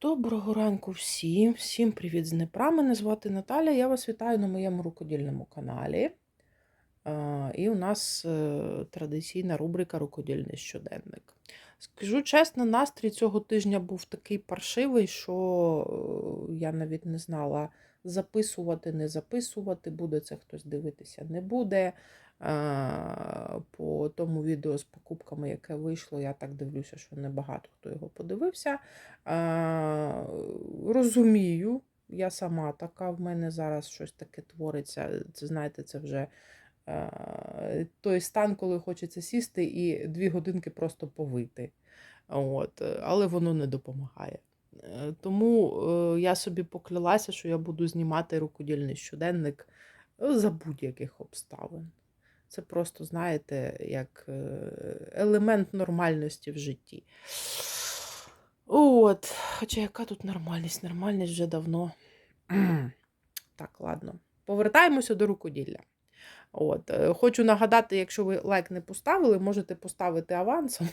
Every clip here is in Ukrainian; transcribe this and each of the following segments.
Доброго ранку всім. Всім привіт з Дніпра. Мене звати Наталя. Я вас вітаю на моєму рукодільному каналі. І у нас е, традиційна рубрика Рукодільний щоденник. Скажу чесно, настрій цього тижня був такий паршивий, що е, я навіть не знала записувати, не записувати, буде це хтось дивитися, не буде. Е, По тому відео з покупками, яке вийшло, я так дивлюся, що небагато хто його подивився. Е, Розумію, я сама така, в мене зараз щось таке твориться. Це знаєте, це вже е, той стан, коли хочеться сісти і дві годинки просто повити. От, але воно не допомагає. Тому я собі поклялася, що я буду знімати рукодільний щоденник за будь-яких обставин. Це просто, знаєте, як е, елемент нормальності в житті. От, хоча яка тут нормальність? Нормальність вже давно. Так, ладно. Повертаємося до рукоділля. От, е, хочу нагадати, якщо ви лайк не поставили, можете поставити авансом.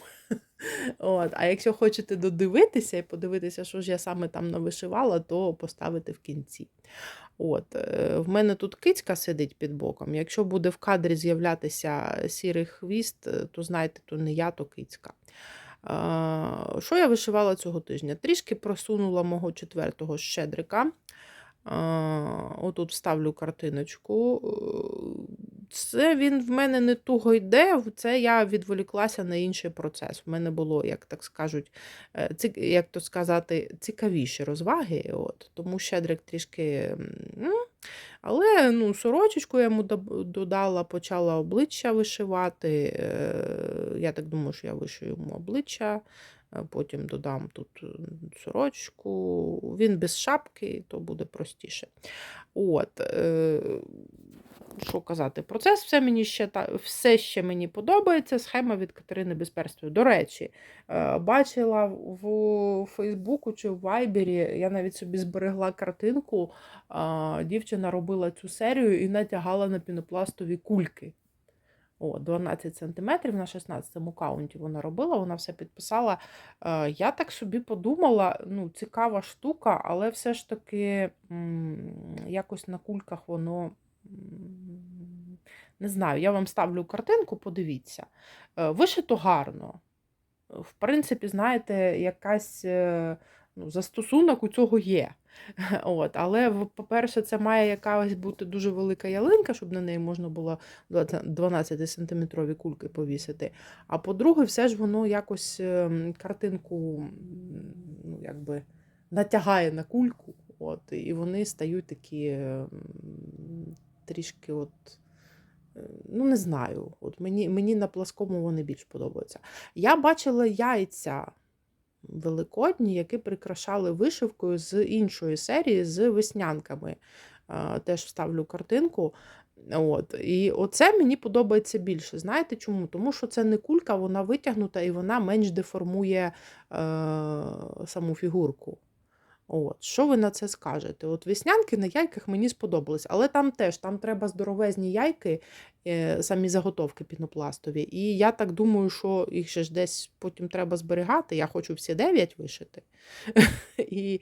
От, а якщо хочете додивитися і подивитися, що ж я саме там навишивала, то поставити в кінці. От, е, в мене тут кицька сидить під боком. Якщо буде в кадрі з'являтися сірий хвіст, е, то знайте, то не я, то кицька. Що я вишивала цього тижня? Трішки просунула мого четвертого щедрика. Отут вставлю картиночку. Це він в мене не туго йде, це я відволіклася на інший процес. В мене було, як так скажуть, е, як то сказати, цікавіші розваги. От, тому щедрик трішки. м, Але ну, сорочечку я йому додала, почала обличчя вишивати. Е, Я так думаю, що я вишию йому обличчя. Е, Потім додам тут сорочку. Він без шапки, то буде простіше. От, що казати, процес все мені ще та, все ще мені подобається. Схема від Катерини Безперстої. До речі, е, бачила в Фейсбуку чи в Вайбері, я навіть собі зберегла картинку. Дівчина робила цю серію і натягала на пінопластові кульки. О, 12 см на 16 каунті вона робила, вона все підписала. Е, Я так собі подумала, ну, цікава штука, але все ж таки якось на кульках воно. Не знаю, я вам ставлю картинку, подивіться. Е, Вишито гарно. В принципі, знаєте, якась е, ну, застосунок у цього є. От, але, по-перше, це має якась бути дуже велика ялинка, щоб на неї можна було 12-сантиметрові кульки повісити. А по-друге, все ж воно якось картинку ну, якби натягає на кульку, от, і вони стають такі трішки от. е, Ну, не знаю. От мені, мені на пласкому вони більш подобаються. Я бачила яйця великодні, які прикрашали вишивкою з іншої серії з веснянками. Теж вставлю картинку. От. І оце мені подобається більше. Знаєте чому? Тому що це не кулька, вона витягнута і вона менш деформує е, саму фігурку. От. Що ви на це скажете? От веснянки на яйках мені сподобались, але там теж там треба здоровезні яйки, е, самі заготовки пінопластові. І я так думаю, що їх ще ж десь потім треба зберігати. Я хочу всі 9 вишити. І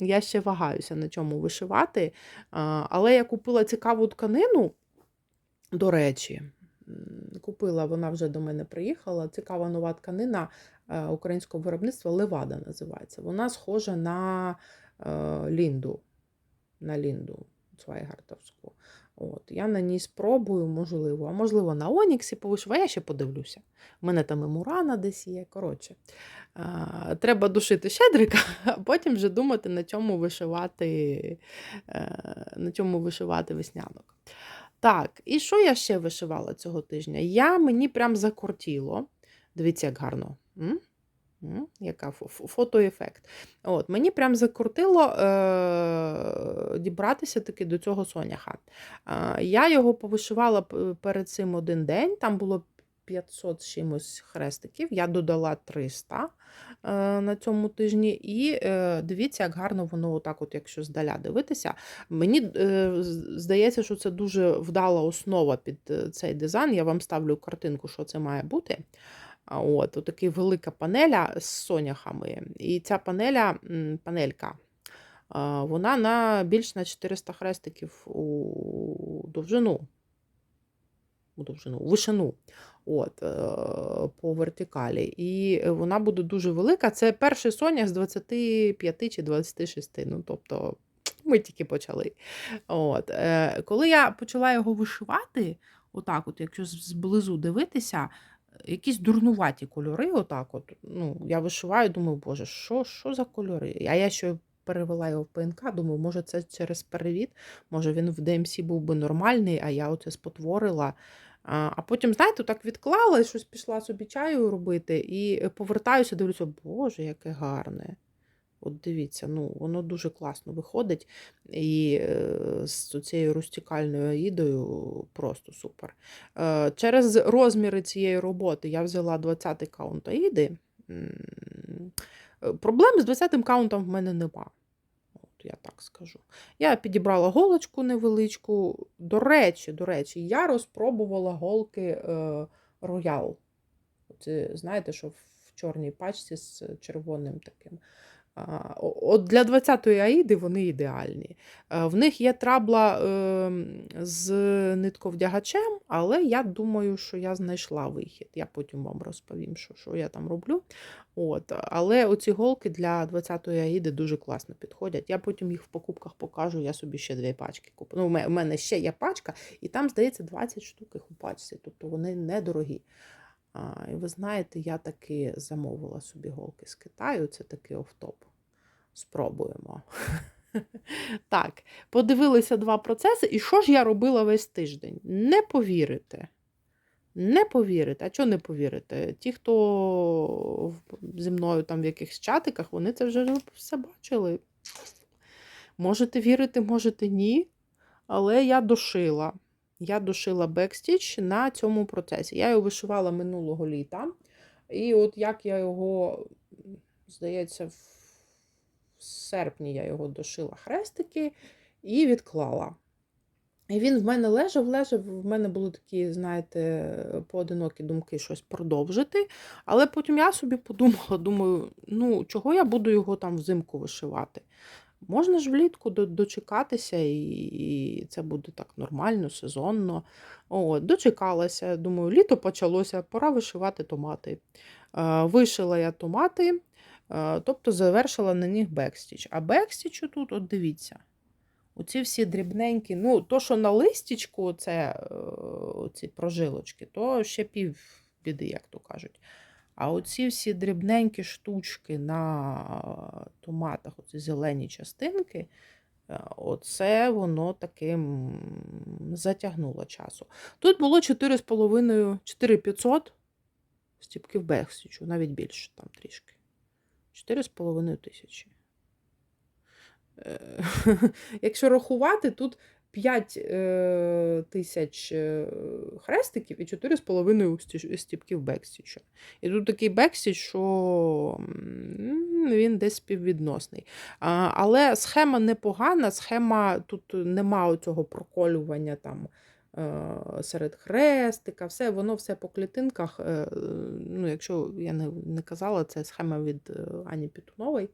я ще вагаюся на чому вишивати. Але я купила цікаву тканину, до речі. Купила, вона вже до мене приїхала. Цікава нова тканина українського виробництва Левада називається. Вона схожа на е, Лінду. На Лінду Цвайгартовську. От, я на ній спробую, можливо, а можливо, на Оніксі повишиваю, я ще подивлюся. У мене там і Мурана десь є. Коротше, е, треба душити щедрика, а потім вже думати, на чому вишивати, е, на чому вишивати веснянок. Так, і що я ще вишивала цього тижня? Я мені прям закортіло. Дивіться, як гарно. М? Яка фо- фо- фотоефект. От, мені прям закрутило е- дібратися таки до цього соняха. Е- я його повишивала перед цим один день, там було 500 з чимось хрестиків, я додала 300 е- на цьому тижні. І е- дивіться, як гарно воно, отак, от, якщо здаля дивитися. Мені е, здається, що це дуже вдала основа під е, цей дизайн. Я вам ставлю картинку, що це має бути. От, отакий велика панеля з соняхами. І ця панеля, панелька, вона на більш на 400 хрестиків у довжину. У довжину, у вишину. От, е, по вертикалі. І вона буде дуже велика. Це перший сонях з 25 чи 26. Ну, тобто, ми тільки почали. От, е, коли я почала його вишивати, отак, от, якщо зблизу дивитися, якісь дурнуваті кольори, отак от. Ну, я вишиваю, думаю, боже, що, що за кольори? А я ще перевела його в ПНК, думаю, може, це через перевід, може він в DMC був би нормальний, а я оце спотворила. А потім, знаєте, так відклала щось пішла собі чаю робити, і повертаюся, дивлюся, боже, яке гарне. От дивіться, ну, воно дуже класно виходить. І е, з цією рустикальною аїдою просто супер. Е, Через розміри цієї роботи я взяла 20-й каунт аїди. Е, Проблем з 20-м каунтом в мене нема. Я так скажу. Я підібрала голочку невеличку. До речі, до речі, я розпробувала голки роял. Знаєте, що в чорній пачці з червоним таким. От для 20-ї аїди вони ідеальні. Е, В них є трабла е, з нитковдягачем, але я думаю, що я знайшла вихід. Я потім вам розповім, що, що я там роблю. От. Але оці голки для 20-ї аїди дуже класно підходять. Я потім їх в покупках покажу, я собі ще дві пачки куплю. Ну, у мене ще є пачка, і там, здається, 20 штук їх у пачці, тобто вони недорогі. І ви знаєте, я таки замовила собі голки з Китаю, це такий офтоп. Спробуємо. Так, подивилися два процеси. І що ж я робила весь тиждень? Не повірите. Не повірите. А чого не повірите? Ті, хто зі мною там в якихось чатиках, вони це вже все бачили. Можете вірити, можете ні. Але я дошила. Я дошила бекстіч на цьому процесі. Я його вишивала минулого літа. І от як я його, здається, в серпні я його дошила хрестики і відклала. І він в мене лежав, лежав, в мене були такі, знаєте, поодинокі думки щось продовжити. Але потім я собі подумала, думаю, ну, чого я буду його там взимку вишивати? Можна ж влітку дочекатися, і, це буде так нормально, сезонно. От, дочекалася, думаю, літо почалося, пора вишивати томати. Е, Вишила я томати, е, тобто завершила на них бекстіч. А бекстічу тут, от дивіться, оці всі дрібненькі, ну, то, що на листічку, це е, ці прожилочки, то ще пів біди, як то кажуть. А оці всі дрібненькі штучки на томатах, оці зелені частинки, е, оце воно таким затягнуло часу. Тут було 4,5, 4500 стіпків бексічу, навіть більше там трішки. 4,5 тисячі. Е, Якщо рахувати, тут 5 е, тисяч е, хрестиків і 4,5 сті- стіпків Бексіча. І тут такий бекстіч, що він десь співвідносний. Але схема непогана, схема тут нема цього проколювання там. Е, Серед хрестика, все, воно все по клітинках. е, Ну, якщо я не, не казала, це схема від е, Ані Пітунової.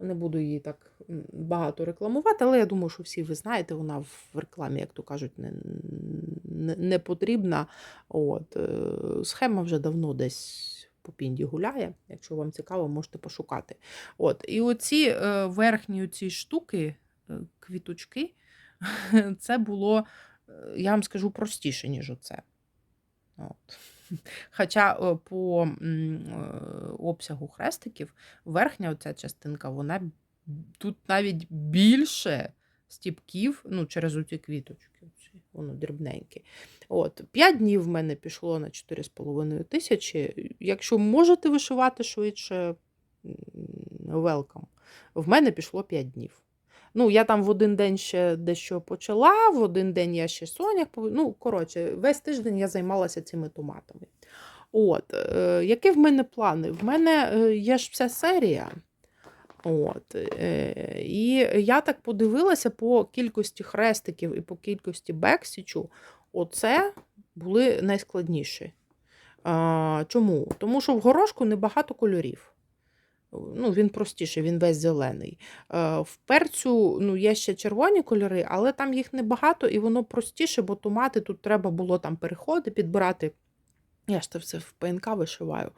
Не буду її так багато рекламувати, але я думаю, що всі ви знаєте, вона в рекламі, як то кажуть, не, не, не потрібна. От, схема вже давно десь по пінді гуляє. Якщо вам цікаво, можете пошукати. От, і оці верхні оці штуки, квіточки, це було, я вам скажу, простіше, ніж оце. От. Хоча е, по е, обсягу хрестиків верхня оця частинка, вона тут навіть більше стіпків, ну, через оці квіточки, воно дрібненьке. От, 5 днів в мене пішло на 4,5 тисячі. Якщо можете вишивати швидше, welcome. В мене пішло 5 днів. Ну, я там в один день ще дещо почала, в один день я ще соняк. Ну, коротше, весь тиждень я займалася цими томатами. От, е, які в мене плани? В мене е, є ж вся серія. От, е, і я так подивилася по кількості хрестиків і по кількості бексічу. Оце були найскладніші. Чому? Тому що в горошку небагато кольорів. Ну, він простіший, він весь зелений. Е, В перцю ну, є ще червоні кольори, але там їх небагато і воно простіше, бо томати тут треба було там переходи, підбирати. Я ж це все в ПНК вишиваю.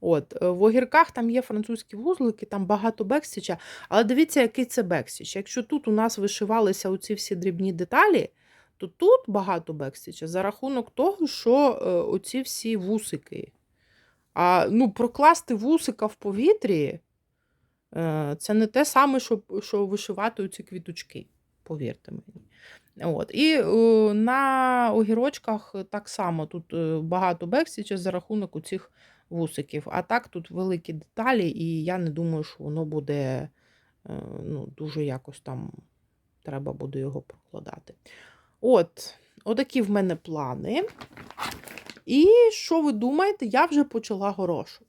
От. е, В огірках там є французькі вузлики, там багато бекстіча. Але дивіться, який це бекстіч. Якщо тут у нас вишивалися оці всі дрібні деталі, то тут багато бекстіча за рахунок того, що е, оці всі вусики. А ну, прокласти вусика в повітрі е, це не те саме, що, що вишивати ці квіточки, повірте мені. От. І е, на огірочках так само тут е, багато бекстіча за рахунок у цих вусиків. А так тут великі деталі, і я не думаю, що воно буде ну, дуже якось там треба буде його прокладати. От, отакі в мене плани. І що ви думаєте, я вже почала горошок.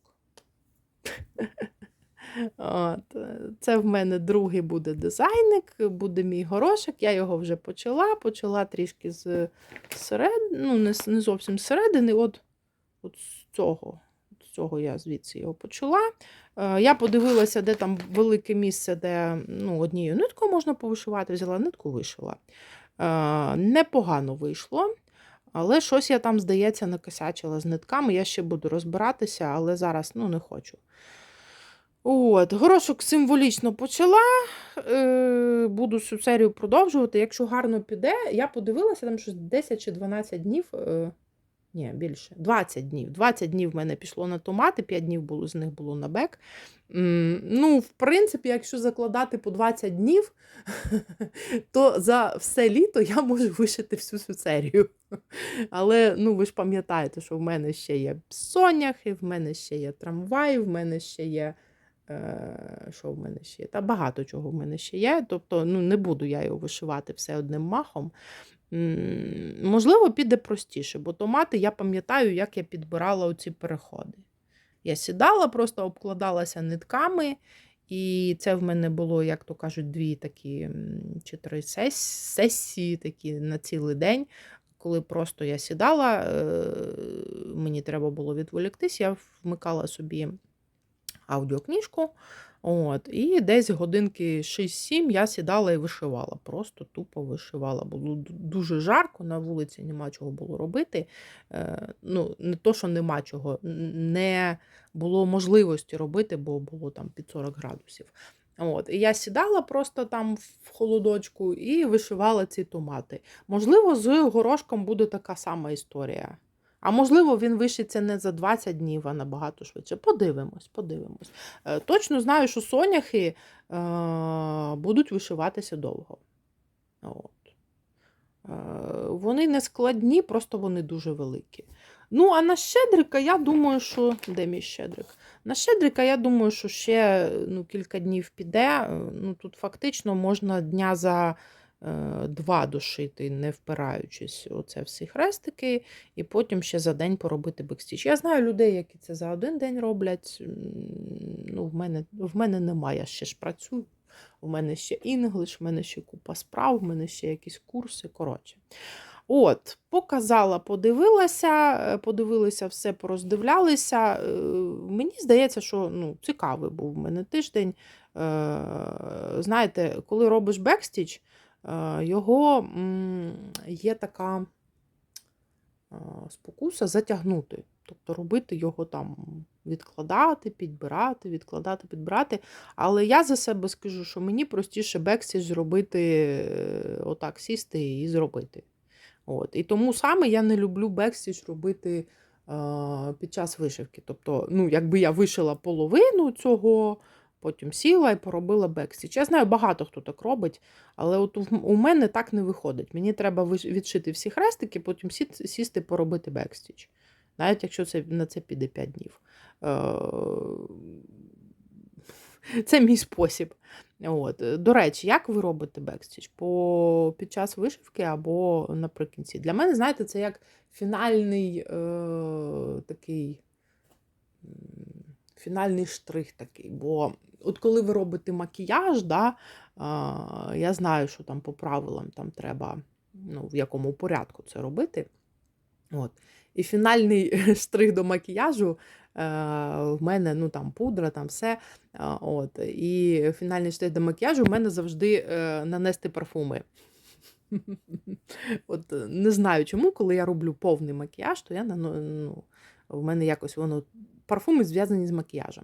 От, е, це в мене другий буде дизайник, буде мій горошок. Я його вже почала. Почала трішки з серед... ну, не, не зовсім зсередини, от, от з цього. З цього я звідси його почала. Е, Я подивилася, де там велике місце, де ну, однією ниткою можна повишивати, взяла нитку, вишила. Е, Непогано вийшло. Але щось я там, здається, накосячила з нитками. Я ще буду розбиратися, але зараз ну, не хочу. От, горошок символічно почала. Е, буду цю серію продовжувати. Якщо гарно піде, я подивилася, там щось 10 чи 12 днів. Е, ні, більше. 20 днів. 20 днів в мене пішло на томати, 5 днів було, з них було на бек. Ну, в принципі, якщо закладати по 20 днів, то за все літо я можу вишити всю цю серію. Але ну, ви ж пам'ятаєте, що в мене ще є соняхи, в мене ще є трамвай, в мене ще є. е, Що в мене ще є? Та багато чого в мене ще є. Тобто, ну, не буду я його вишивати все одним махом. Можливо, піде простіше, бо томати я пам'ятаю, як я підбирала оці переходи. Я сідала, просто обкладалася нитками, і це в мене було, як то кажуть, дві такі чи три сесії такі на цілий день. Коли просто я сідала, е, мені треба було відволіктись, я вмикала собі аудіокнижку. От, і десь годинки 6-7 я сідала і вишивала. Просто тупо вишивала. Було дуже жарко, на вулиці нема чого було робити. Е, ну, не то, що нема чого, не було можливості робити, бо було там під 40 градусів. От, і я сідала просто там в холодочку і вишивала ці томати. Можливо, з горошком буде така сама історія. А можливо, він вишиться не за 20 днів, а набагато швидше. Подивимось, подивимось. Е, Точно знаю, що соняхи е, будуть вишиватися довго. От. Е, Вони не складні, просто вони дуже великі. Ну, а на щедрика, я думаю, що. Де мій щедрик? На щедрика, я думаю, що ще ну, кілька днів піде. Ну, тут фактично можна дня за два дошити, не впираючись оце всі хрестики, і потім ще за день поробити бекстіч. Я знаю людей, які це за один день роблять. Ну, в мене, в мене немає, я ще ж працюю. У мене ще інглиш, в мене ще купа справ, в мене ще якісь курси. Коротше. От, показала, подивилася, е, подивилися все, пороздивлялися. Е, Мені здається, що ну, цікавий був в мене тиждень. Е, Знаєте, коли робиш бекстіч, е, його є така е, спокуса затягнути. Тобто робити його там, відкладати, підбирати, відкладати, підбирати. Але я за себе скажу, що мені простіше бекстіч зробити, е, отак, сісти і зробити. От. І тому саме я не люблю бекстіч робити е, під час вишивки. Тобто, ну, якби я вишила половину цього, потім сіла і поробила бекстіч. Я знаю, багато хто так робить, але от у- мене так не виходить. Мені треба відшити всі хрестики, потім сі- сісти поробити бекстіч. Навіть якщо це, на це піде 5 днів. Е, Це мій спосіб. От. До речі, як ви робите бекстіч? По, під час вишивки або наприкінці? Для мене, знаєте, це як фінальний е, такий фінальний штрих такий. Бо от коли ви робите макіяж, да, е, я знаю, що там по правилам там треба ну, в якому порядку це робити. От. І фінальний штрих до макіяжу е, в мене ну там пудра, там все. А, От, і фінальний штрих до макіяжу в мене завжди е, нанести парфуми. От не знаю чому, коли я роблю повний макіяж, то я ну, в мене якось воно парфуми зв'язані з макіяжем.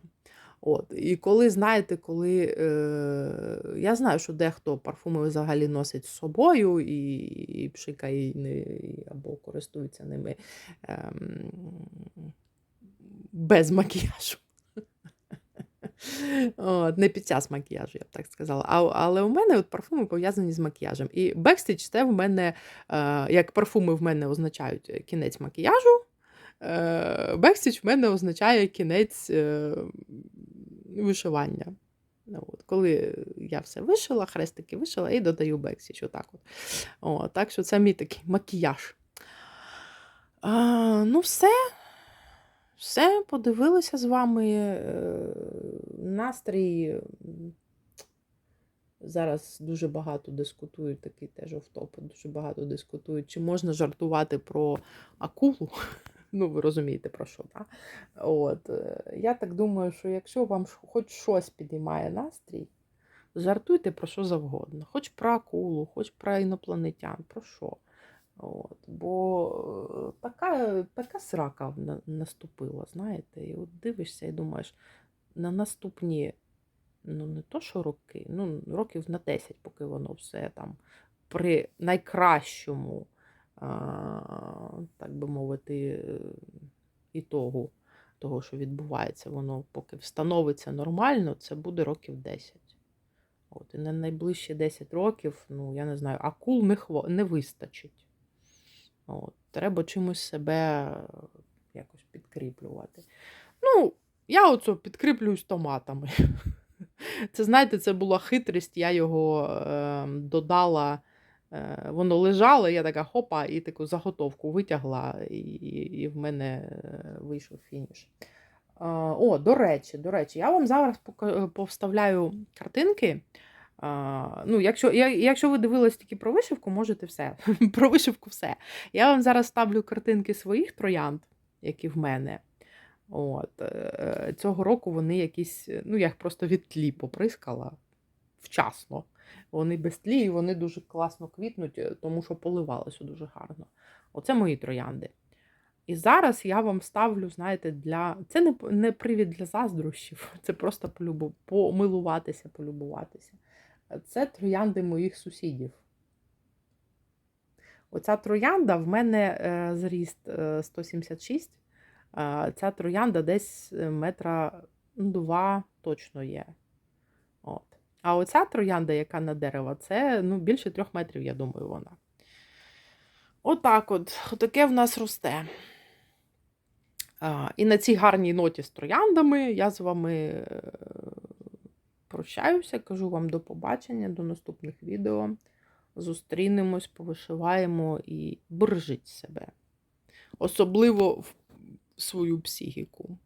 От. І коли, знаєте, коли е, я знаю, що дехто парфуми взагалі носить з собою і, і пшикає і не, і- або користується ними ем, без макіяжу. От, не під час макіяжу, я б так сказала. А, але у мене от парфуми пов'язані з макіяжем. І бекстіч це в мене, е, як парфуми в мене означають кінець макіяжу, е, бекстіч в мене означає кінець е, вишивання. Ну, от, коли я все вишила, хрестики вишила і додаю бексіч. Отак, от. О, так що це мій такий макіяж. А, ну, все. Все, подивилися з вами. е, Настрій. Зараз дуже багато дискутують, такий теж офтоп, дуже багато дискутують, чи можна жартувати про акулу. Ну, ви розумієте про що, так? От, е, я так думаю, що якщо вам хоч щось підіймає настрій, жартуйте про що завгодно. Хоч про акулу, хоч про інопланетян, про що. От, бо е, така, така срака наступила, знаєте, і от дивишся і думаєш, на наступні, ну не то що роки, ну років на 10, поки воно все там при найкращому, так би мовити, е, ітогу того, що відбувається, воно поки встановиться нормально, це буде років 10. От, і на найближчі 10 років, ну, я не знаю, акул не, хво... не вистачить. От, треба чимось себе якось підкріплювати. Ну, я оцо підкріплююсь томатами. Це, знаєте, це була хитрість, я його е, додала, воно лежало, я така хопа, і таку заготовку витягла, і, і в мене е, вийшов фініш. Е, О, до речі, до речі, я вам зараз повставляю картинки. Ну, якщо, якщо ви дивились тільки про вишивку, можете все. про вишивку все. Я вам зараз ставлю картинки своїх троянд, які в мене. От, е, цього року вони якісь, е, ну, я їх просто від тлі поприскала вчасно. Вони без тлі, і вони дуже класно квітнуть, е, тому що поливалося дуже гарно. Оце мої троянди. І зараз я вам ставлю, знаєте, для. Це не, не привід для заздрощів, це просто полюбу... помилуватися, полюбуватися. Це троянди моїх сусідів. Оця троянда в мене е, зріст е, 176. Е, ця троянда десь метра ну, два точно є. От. А оця троянда, яка на дерево, це ну, більше трьох метрів, я думаю, вона. Отак от, отаке в нас росте. А, і на цій гарній ноті з трояндами я з вами е, прощаюся, кажу вам до побачення, до наступних відео. Зустрінемось, повишиваємо і бережіть себе. Особливо в свою психіку.